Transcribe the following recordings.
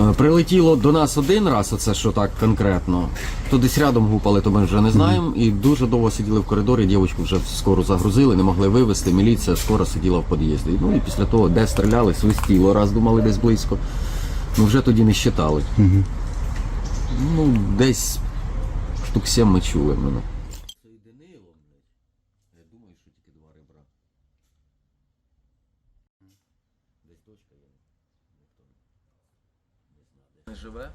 Е, Прилетіло до нас один раз, оце що так конкретно. То десь рядом гупали, то ми вже не знаємо. І дуже довго сиділи в коридорі, дівчинку вже скоро загрузили, не могли вивезти. Міліція скоро сиділа в під'їзді. Ну і після того, де стріляли, свистіло, раз думали десь близько. Ну вже тоді не щитали. Ну, десь штук сім ми чули мене. Десь точка є. Не живе?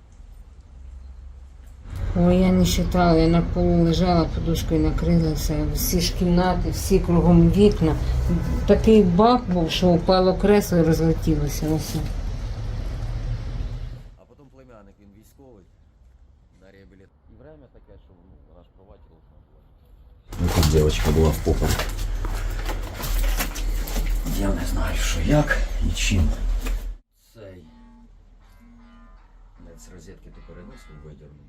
Ой, я не считала, я на полу лежала, подушкою накрилася, всі ж кімнати, всі кругом вікна. Такий бах був, що упало кресло і розлетілося. Ось. А потім племянник, він військовий на реабіліт. І время таке, що ну, наш проводив. Тут дівчинка була в попелі. Я не знаю, що як і чим. З розетки ти переносив видірнув.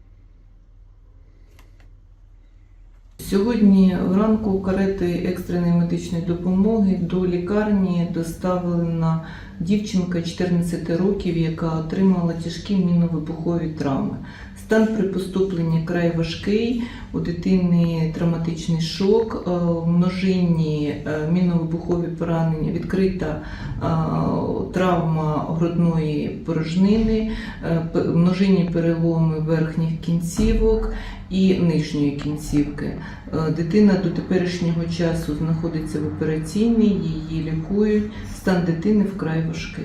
Сьогодні вранку карети екстреної медичної допомоги до лікарні доставлена дівчинка 14 років, яка отримала тяжкі міновибухові травми. Стан при поступленні край важкий, у дитини травматичний шок, е, множинні е, міновибухові поранення, відкрита е, травма грудної порожнини, множинні переломи верхніх кінцівок і нижньої кінцівки. Дитина до теперішнього часу знаходиться в операційній, її лікують. Стан дитини вкрай важкий.